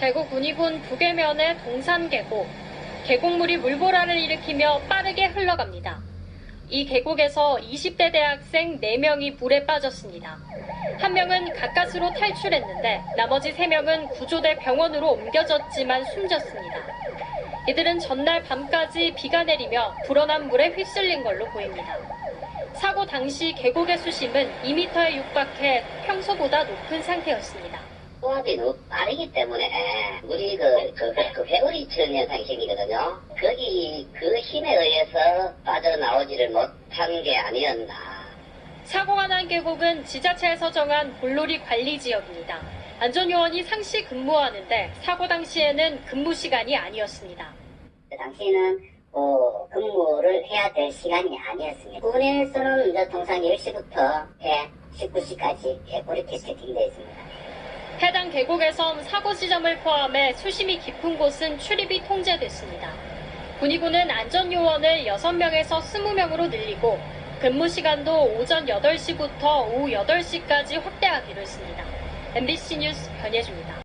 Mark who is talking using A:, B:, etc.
A: 대구 군위군 북해면의 동산 계곡. 계곡물이 물보라를 일으키며 빠르게 흘러갑니다. 이 계곡에서 20대 대학생 4명이 물에 빠졌습니다. 한 명은 가까스로 탈출했는데 나머지 3명은 구조대 병원으로 옮겨졌지만 숨졌습니다. 이들은 전날 밤까지 비가 내리며 불어난 물에 휩쓸린 걸로 보입니다. 사고 당시 계곡의 수심은 2m에 육박해 평소보다 높은 상태였습니다.
B: 호흡이 너무 빠르기 때문에 물이 그, 그, 그 회오리 치는 현상이 생기거든요. 거기 그 힘에 의해서 빠져나오지를 못한 게 아니었나.
A: 사고가 난 계곡은 지자체에서 정한 볼놀이 관리 지역입니다. 안전요원이 상시 근무하는데 사고 당시에는 근무 시간이 아니었습니다.
B: 그 당시에는 그 근무를 해야 될 시간이 아니었습니다. 군에서는 이제 통상 10시부터 해 19시까지 그렇게 세팅되어 있습니다.
A: 계곡에선 사고 지점을 포함해 수심이 깊은 곳은 출입이 통제됐습니다. 군의군은 안전요원을 6명에서 20명으로 늘리고 근무 시간도 오전 8시부터 오후 8시까지 확대하기로 했습니다. MBC 뉴스 변예주입니다.